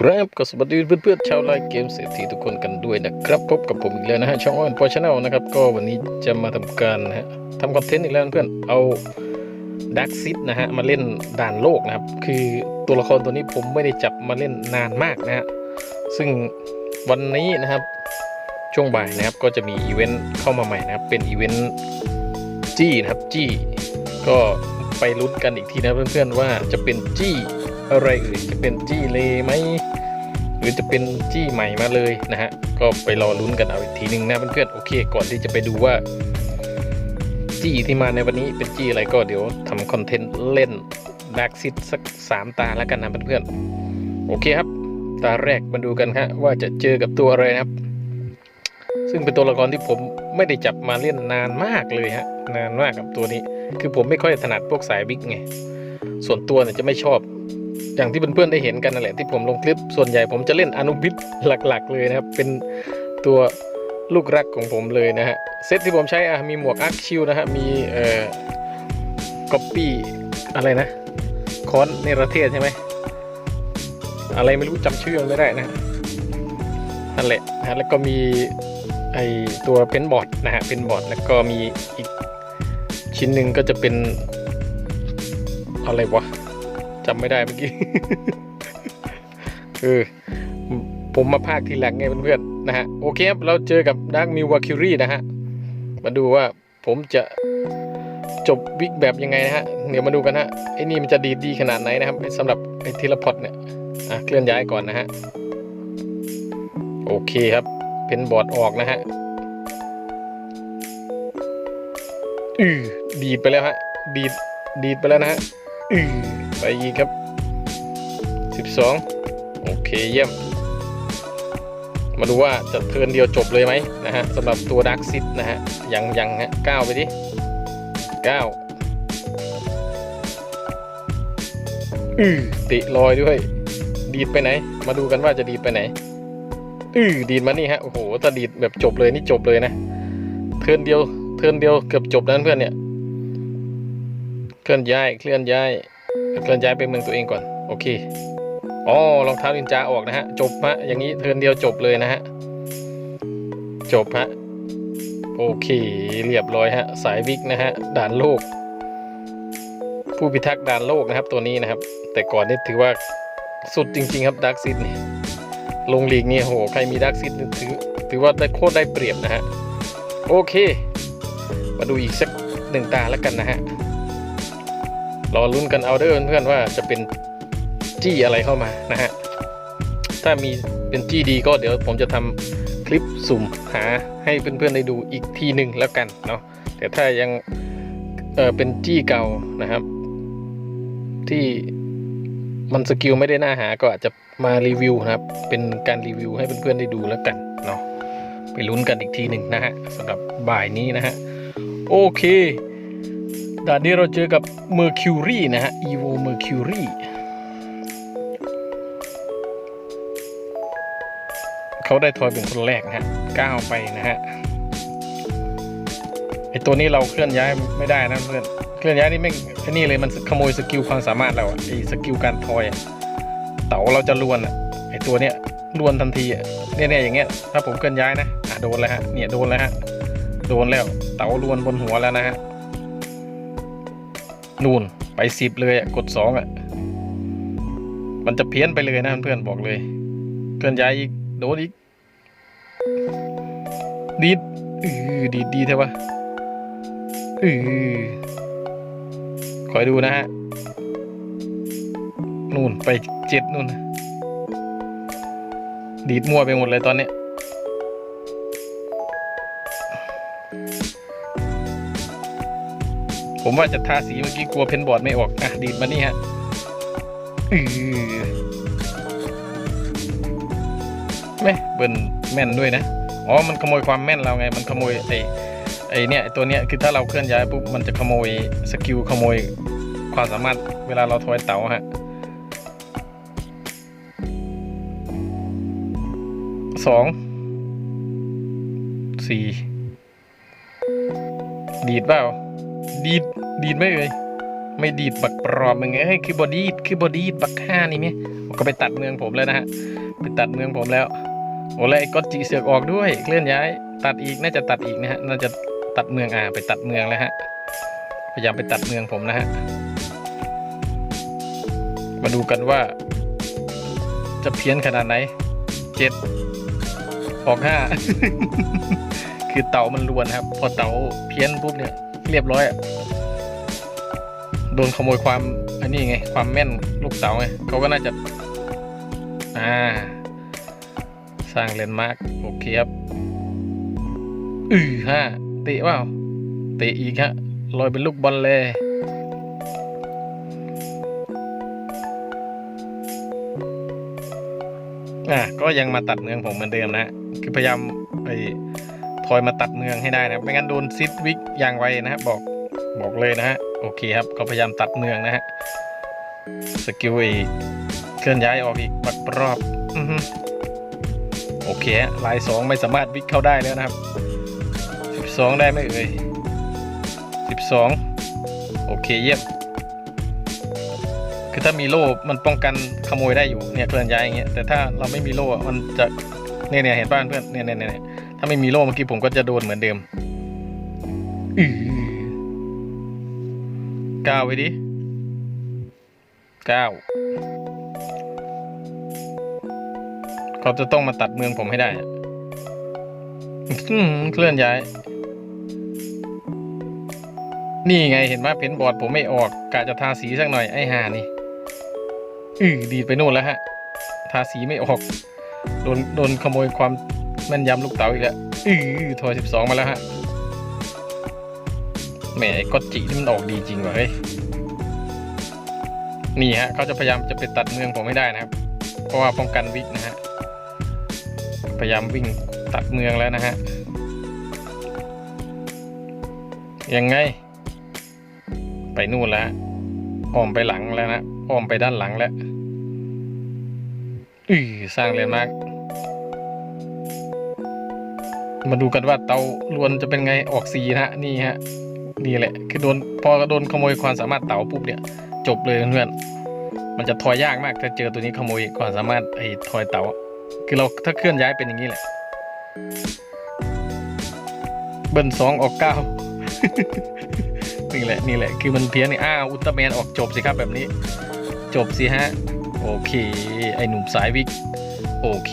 ครับก็สวัสดีเพื่อนๆชาวไลฟ์เกมเศรษฐีทุกคนกันด้วยนะครับ พบกับผมอีกแล้วนะฮะช่องอ้อนพอชแนลนะครับ ก็วันนี้จะมาทำการนะฮะทำคอนเทนต์อีกแล้วเพื่อนเอาดักซิดนะฮะมาเล่นด่านโลกนะครับ คือตัวละครตัวนี้ผมไม่ได้จับมาเล่นนานมากนะฮะซึ่งวันนี้นะครับช่วงบ่ายนะครับก็จะมีอีเวนต์เข้ามาใหม่นะครับ เป็นอีเวนต์จี้นะครับจี้ ก็ไปลุ้นกันอีกทีนะเพื่อนๆว่าจะเป็นจี้ อะไรเอ่ยจะเป็นจี้เลไหมหรือจะเป็นจี้ใหม่มาเลยนะฮะก็ไปรอลุ้นกันเอาอีกทีหนึ่งนะเพื่อนๆโอเค ก่อนที่จะไปดูว่า จี้ที่มาในวันนี้เป็นจี้อะไรก็เดี๋ยวทำคอนเทนต์เล่นดักซิดสักสามตาแล้วกันนะเพื่อนๆโอเคครับ ตาแรกมาดูกันฮะว่าจะเจอกับตัวอะไรนะครับ ซึ่งเป็นตัวละครที่ผมไม่ได้จับมาเล่นนานมากเลยฮะนานมากกับตัวนี้ คือผมไม่ค่อยถนัดพวกสายบิ๊กไงส่วนตัวเนี่ยจะไม่ชอบ อย่างที่เพื่อนๆได้เห็นกันนั่นแหละที่ผมลงคลิป ส่วนใหญ่ผมจะเล่นอนุบิทหลักๆ เลยนะครับ เป็นตัวลูกรักของผมเลยนะฮะ เซตที่ผมใช้อะมีหมวกอาร์คชิลนะฮะ มีเอ่อก๊อปปี้อะไรนะคอนเนรเทศใช่ไหม อะไรไม่รู้จำชื่อไม่ได้นะนั่นแหละนะฮะแล้วก็มีไอตัวเพนบอร์ดนะฮะเพนบอร์ดแล้วก็มีอีกชิ้นหนึ่งก็จะเป็นอะไรวะ จำไม่ได้เมื่อกี้ เออ ผมมาภาคทีหลังไงเพื่อนๆนะฮะ โอเคครับ เราเจอกับดักมิววาคิรีนะฮะ มาดูว่าผมจะจบวิกแบบยังไงนะฮะ เดี๋ยวมาดูกันฮะ ไอ้นี่มันจะดีดีขนาดไหนนะครับสำหรับไอ้ทีละพอดเนี่ย อะ เคลื่อนย้ายก่อนนะฮะ โอเคครับเพนบอร์ดออกนะฮะอือดีดไปแล้วฮะ ดีด ดีดไปแล้วนะฮะอือ ไปอีกครับ 12 โอเคเยี่ยม มาดูว่าจะเทินเดียวจบเลยไหมนะฮะสำหรับตัวดักซิดนะฮะ ยังยังฮะก้าไปดิก้าอือติลอยด้วย ดีดไปไหน มาดูกันว่าจะดีดไปไหนอือดีดมานี่ฮะ โอ้โหถ้าดีดแบบจบเลยนี่จบเลยนะ เทินเดียว เทินเดียวเกือบจบแล้วเพื่อนเนี่ย เคลื่อนย้าย เคลื่อนย้าย เคลื่อนย้ายไปเมืองตัวเองก่อน โอเคอ๋อรองเท้านินจาออกนะฮะ จบฮะ อย่างนี้เทินเดียวจบเลยนะฮะ จบฮะ โอเค เรียบร้อยฮะ สายวิกนะฮะ ด่านโลก ผู้พิทักษ์ด่านโลกนะครับ ตัวนี้นะครับ แต่ก่อนนี่ถือว่าสุดจริง ๆ ครับดักซิดนี่ลงลีกนี่โห ใครมีดักซิดถือถือว่าได้โคตรได้เปรียบนะฮะ โอเค มาดูอีกสักหนึ่งตาแล้วกันนะฮะ รอลุ้นกันเอาเด้อเพื่อนว่าจะเป็นจี้อะไรเข้ามานะฮะ ถ้ามีเป็นจี้ดีก็เดี๋ยวผมจะทำคลิปสุ่มหาให้เพื่อนๆได้ดูอีกทีหนึ่งแล้วกันเนาะ แต่ถ้ายังเออเป็นจี้เก่านะครับ ที่มันสกิลไม่ได้น่าหาก็อาจจะมารีวิวนะครับ เป็นการรีวิวให้เพื่อนๆได้ดูแล้วกันเนาะไปลุ้นกันอีกทีหนึ่งนะฮะสำหรับบ่ายนี้นะฮะ โอเค ด่านนี้เราเจอกับ Mercury นะฮะ Evo Mercury เขาได้ทอยเป็นคนแรกนะฮะก้าวไปนะฮะไอตัวนี้เราเคลื่อนย้ายไม่ได้นะเพื่อนเคลื่อนย้ายนี่ไม่ไอ้นี่เลยมันขโมยสกิลความสามารถเราอะไอสกิลการทอยเต๋าเราจะลวนอะไอตัวเนี้ยลวนทันทีเนี่ยเนี่ยอย่างเงี้ยถ้าผมเคลื่อนย้ายนะอะโดนแล้วฮะเนี่ยโดนแล้วฮะโดนแล้วเต๋าลวนบนหัวแล้วนะฮะ นู่นไปสิบเลยกดสองอะ มันจะเพี้ยนไปเลยนะเพื่อนบอกเลย เคลื่อนย้ายอีกโดนอีก ดีดอือดีดีเท่วะอือคอยดูนะฮะ นู่นไปเจ็ดนู่น ดีดมั่วไปหมดเลยตอนเนี้ ผมว่าจะทาสีเมื่อกี้กลัวเพนบอร์ดไม่ออก อะ ดีดมานี่ฮะอือไม่เบิร์นแม่นด้วยนะ อ๋อ มันขโมยความแม่นเราไง มันขโมยไอ้ไอ้เนี่ยไอ้ตัวเนี้ยคือถ้าเราเคลื่อนย้ายปุ๊บมันจะขโมยสกิลขโมยความสามารถเวลาเราทอยเต๋าฮะสองสี่ดีดเปล่า ดีดดีดไหม่เอ่ยไม่ดีดบักปลอบมึงเอ้ยคือบอดีดคือบอดีดบักห้านี่ไหมโอก็ไปตัดเมืองผมแล้วนะฮะไปตัดเมืองผมแล้วโอ้แล้วไอ้ก็จีเสือกออกด้วยเคลื่อนย้าย ตัดอีกน่าจะตัดอีกนะฮะน่าจะตัดเมืองอ่าไปตัดเมืองแล้วฮะพยายามไปตัดเมืองผมนะฮะมาดูกันว่า จะเพี้ยนขนาดไหนเจ็ดออกห้าคือเต่ามันรวนครับ พอเต่าเพี้ยนปุ๊บเนี่ย เรียบร้อยอะโดนขโมยความอันนี้ไง ความแม่นลูกเต๋าไงเขาก็น่าจะ อ่า สร้างเลนมาร์กโอเคครับ อือฮะเตะว่าเตะอีกฮะลอยเป็นลูกบอลเลยอะก็ยังมาตัดเมืองผมเหมือนเดิมนะ คือพยายามไปทอยมาตัดเมืองให้ได้นะไม่งั้นโดนซิดวิกอย่างไวนะฮะบอกบอกเลยนะฮะโอเคครับก็พยายามตัดเมืองนะฮะสกิลอีกเคลื่อนย้ายออกอีกปักรอบอโอเคลายสองไม่สามารถวิกเข้าได้แล้วนะครับสิบสองได้ไหมเอ่ยสิบสองโอเคเยี่ยมคือถ้ามีโล่มันป้องกันขโมยได้อยู่เนี่ยเคลื่อนย้ายอย่างเงี้ยแต่ถ้าเราไม่มีโล่มันจะเนี่ยเนี่ยเห็นป่ะเพื่อนเนี่ยเนี่ยเนี่ยาไม่มีโล่เมื่อกี้ผมก็จะโดนเหมือนเดิมอือเก้าไปดิเก้าเขาจะต้องมาตัดเมืองผมให้ได้เคลื่อนย้าย นี่ไงเห็นไหมเพนบอร์ดผมไม่ออกกะจะทาสีสักหน่อยไอ้ห่านี่อือดีไปโน่นแล้วฮะ ทาสีไม่ออก โดนโดนขโมยความ แม่นยำลูกเต๋าอีกแล้วอือทอยสิบสองมาแล้วฮะแหมก็จินี่มันออกดีจริงว่ะเฮ้ยนี่ฮะเขาจะพยายามจะไปตัดเมืองผมไม่ได้นะครับ เพราะว่าป้องกันวิกนะฮะพยายามวิ่งตัดเมืองแล้วนะฮะยังไง ไปนู่นแล้วอ้อมไปหลังแล้วนะอ้อมไปด้านหลังแล้วอือสร้างเลนด์มาก มาดูกันว่าเตาลวนจะเป็นไงออกสีนะฮะนี่ฮะนี่แหละ คือโดนพอโดนขโมยความสามารถเตาปุ๊บเนี่ย จบเลยเพื่อนมันจะทอยยากมากถ้าเจอตัวนี้ขโมยความสามารถไอ้ทอยเตาคือเราถ้าเคลื่อนย้ายเป็นอย่างนี้แหละ เบิ้ลสองออกเก้านี่แหละนี่แหละ คือมันเพี้ยนนี่อ้าวอุลตร้าแมนออกจบสิครับแบบนี้ จบสิฮะ โอเค ไอหนุ่มสายวิก โอเค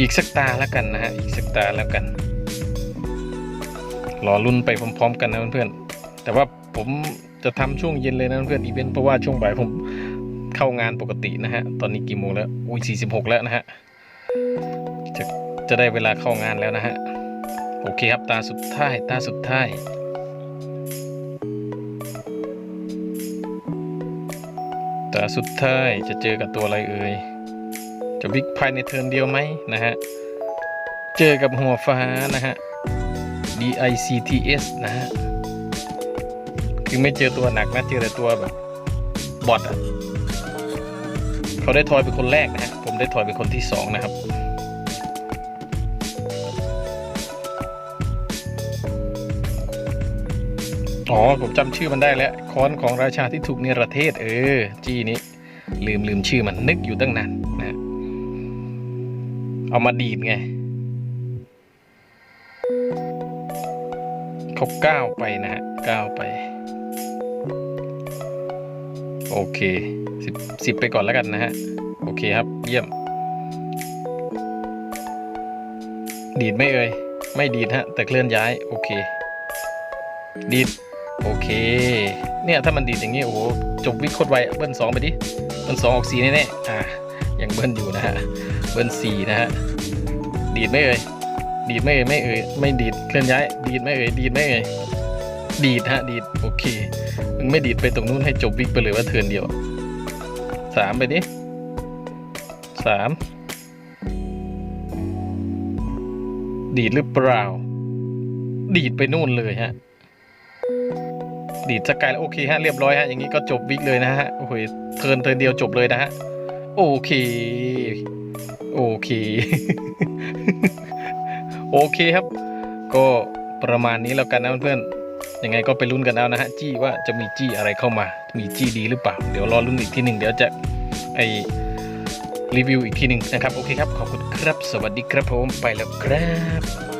อีกสักตาแล้วกันนะฮะ อีกสักตาแล้วกัน รอรุ่นไปพร้อม ๆ กันนะเพื่อนๆ แต่ว่าผมจะทำช่วงเย็นเลยนะเพื่อนอีเวนต์เพราะว่าช่วงบ่ายผมเข้างานปกตินะฮะ ตอนนี้กี่โมงแล้วอุ้ยสี่สิบหกแล้วนะฮะ จะจะได้เวลาเข้างานแล้วนะฮะ โอเคครับตาสุดท้าย ตาสุดท้ายตาสุดท้ายจะเจอกับตัวอะไรเอ่ย จะวิกภายในเทิร์นเดียวไหมนะฮะ เจอกับหัวฟ้านะฮะ DICTS นะฮะ คือไม่เจอตัวหนักนะ เจอแต่ตัวแบบบอทอะเขาได้ทอยเป็นคนแรกนะฮะ ผมได้ทอยเป็นคนที่สองนะครับอ๋อ ผมจำชื่อมันได้แล้วค้อนของราชาที่ถูกเนรเทศ เออ จีนี้ ลืมลืมชื่อมันนึกอยู่ตั้งนาน เอามาดีดไงเขาก้าวไปนะฮะก้าวไป โอเคสิบสิบไปก่อนแล้วกันนะฮะ โอเคครับ เยี่ยม ดีดไม่เอ่ย ไม่ดีดฮะ แต่เคลื่อนย้าย โอเค ดีด โอเค เนี่ย ถ้ามันดีดอย่างนี้ โอ้โห จบวิกโคตรไวเบิ้ลสองไปดิ เบิ้ลสองออกสีแน่ๆอ่า ยังเบิ้ลอยู่นะฮะ เบิ้ลสี่นะฮะ ดีดไม่เอ่ย ดีดไม่เอ่ยไม่เอ่ยไม่ดีดเคลื่อนย้าย ดีดไม่เอ่ยดีดไม่เอ่ยดีดฮะดีดโอเค มึงไม่ดีดไปตรงนู้นให้จบวิกไปเลยว่าเทินเดียวสามไปดิสามดีดหรือเปล่า ดีดไปนู่นเลยฮะ ดีดสกายแล้วโอเคฮะเรียบร้อยฮะอย่างนี้ก็จบวิกเลยนะฮะโอ้โหเทินเทินเดียวจบเลยนะฮะ โอเค โอเค โอเคครับ ก็ประมาณนี้แล้วกันนะเพื่อนยังไงก็ไปลุ้นกันเอานะฮะ จี้ว่าจะมีจี้อะไรเข้ามา มีจี้ดีหรือเปล่า เดี๋ยวรอลุ้นอีกทีหนึ่งเดี๋ยวจะไอรีวิวอีกทีหนึ่งนะครับ โอเคครับ ขอบคุณครับ สวัสดีครับผม ไปแล้วครับ